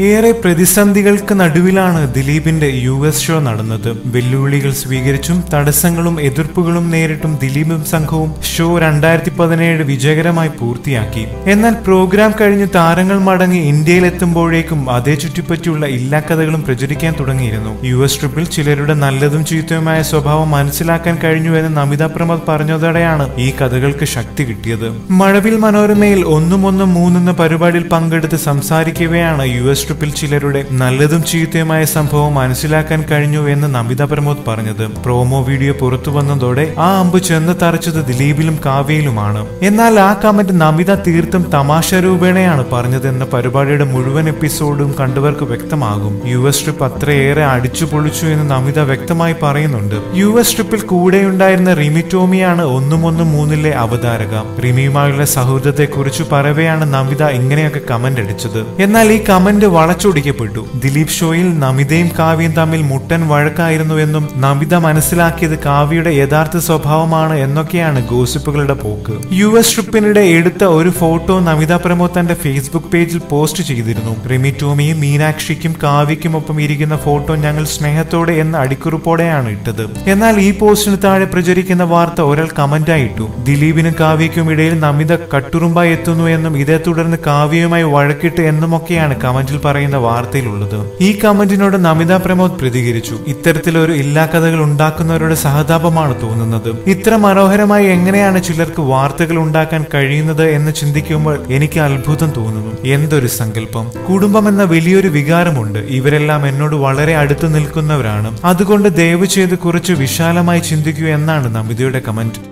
ഏറെ പ്രതിസന്ധികൾക്ക് നടുവിലാണ് ദിലീപിന്റെ യു എസ് ഷോ നടന്നത്. വെല്ലുവിളികൾ സ്വീകരിച്ചും തടസ്സങ്ങളും എതിർപ്പുകളും നേരിട്ടും ദിലീപും സംഘവും ഷോ രണ്ടായിരത്തി പതിനേഴ് വിജയകരമായി പൂർത്തിയാക്കി. എന്നാൽ പ്രോഗ്രാം കഴിഞ്ഞ് താരങ്ങൾ മടങ്ങി ഇന്ത്യയിലെത്തുമ്പോഴേക്കും അതേ ചുറ്റിപ്പറ്റിയുള്ള എല്ലാ കഥകളും പ്രചരിക്കാൻ തുടങ്ങിയിരുന്നു. യു എസ് ട്രിപ്പിൽ ചിലരുടെ നല്ലതും ചീത്തയുമായ സ്വഭാവം മനസ്സിലാക്കാൻ കഴിഞ്ഞു എന്ന് നമിത പ്രമോദ് പറഞ്ഞതോടെയാണ് ഈ കഥകൾക്ക് ശക്തി കിട്ടിയത്. മഴവിൽ മനോരമയിൽ ഒന്നും ഒന്നും മൂന്നെന്ന പരിപാടിയിൽ പങ്കെടുത്ത് സംസാരിക്കവെയാണ് യു എസ് ട്രിപ്പിൽ ചിലരുടെ നല്ലതും ചീത്തയുമായ സംഭവം മനസ്സിലാക്കാൻ കഴിഞ്ഞു എന്ന് നമിത പ്രമോദ് പറഞ്ഞത്. പ്രോമോ വീഡിയോ പുറത്തു വന്നതോടെ ആ അമ്പ് ചെന്ന് തറച്ചത് ദിലീപിലും കാവ്യയിലുമാണ്. എന്നാൽ ആ കമന്റ് നമിത തീർത്തും തമാശ രൂപേണയാണ് പറഞ്ഞതെന്ന പരിപാടിയുടെ മുഴുവൻ എപ്പിസോഡും കണ്ടവർക്ക് വ്യക്തമാകും. യു എസ് ട്രിപ്പ് അത്രയേറെ അടിച്ചു പൊളിച്ചു എന്ന് നമിത വ്യക്തമായി പറയുന്നുണ്ട്. യു എസ് ട്രിപ്പിൽ കൂടെയുണ്ടായിരുന്ന റിമി ടോമിയാണ് ഒന്നും ഒന്നും മൂന്നിലെ അവതാരക. റിമിയുമായുള്ള സൗഹൃദത്തെ കുറിച്ച് പറവെയാണ് നമിത ഇങ്ങനെയൊക്കെ കമന്റ് അടിച്ചത്. എന്നാൽ ഈ കമന്റ് വളച്ചൊടിക്കപ്പെട്ടു. ദിലീപ് ഷോയിൽ നമിതയും കാവ്യയും തമ്മിൽ മുട്ടൻ വഴക്കായിരുന്നു എന്നും നമിത മനസ്സിലാക്കിയത് കാവ്യയുടെ യഥാർത്ഥ സ്വഭാവമാണ് എന്നൊക്കെയാണ് ഗോസിപ്പുകളുടെ പോക്ക്. യു എസ് ട്രിപ്പിനിടെ എടുത്ത ഒരു ഫോട്ടോ നമിത പ്രമോദ് തന്റെ ഫേസ്ബുക്ക് പേജിൽ പോസ്റ്റ് ചെയ്തിരുന്നു. റിമി ടോമിയും മീനാക്ഷിക്കും കാവ്യയ്ക്കും ഒപ്പം ഇരിക്കുന്ന ഫോട്ടോ ഞങ്ങൾ സ്നേഹത്തോടെ എന്ന അടിക്കുറിപ്പോടെയാണ് ഇട്ടത്. എന്നാൽ ഈ പോസ്റ്റിന് താഴെ പ്രചരിക്കുന്ന വാർത്ത ഒരാൾ കമന്റായി ഇട്ടു. ദിലീപിനും കാവ്യയ്ക്കും ഇടയിൽ നമിത കട്ടുറുമ്പായി എത്തുന്നു എന്നും ഇതേ തുടർന്ന് കാവ്യയുമായി വഴക്കിട്ട് എന്നുമൊക്കെയാണ് കമന്റിൽ പറയുന്ന വാർത്തയിലുള്ളത്. ഈ കമന്റിനോട് നമിത പ്രമോദ് പ്രതികരിച്ചു. ഇത്തരത്തിലൊരു ഇല്ലാക്കഥകൾ ഉണ്ടാക്കുന്നവരുടെ സഹതാപമാണ് തോന്നുന്നത്. ഇത്ര മനോഹരമായി എങ്ങനെയാണ് ചിലർക്ക് വാർത്തകൾ ഉണ്ടാക്കാൻ കഴിയുന്നത് എന്ന് ചിന്തിക്കുമ്പോൾ എനിക്ക് അത്ഭുതം തോന്നുന്നു. എന്തൊരു സങ്കല്പം. കുടുംബം എന്ന വലിയൊരു വികാരമുണ്ട്. ഇവരെല്ലാം എന്നോട് വളരെ അടുത്ത് നിൽക്കുന്നവരാണ്. അതുകൊണ്ട് ദയവ് ചെയ്ത് കുറച്ച് വിശാലമായി ചിന്തിക്കൂ എന്നാണ് നമിതയുടെ കമന്റ്.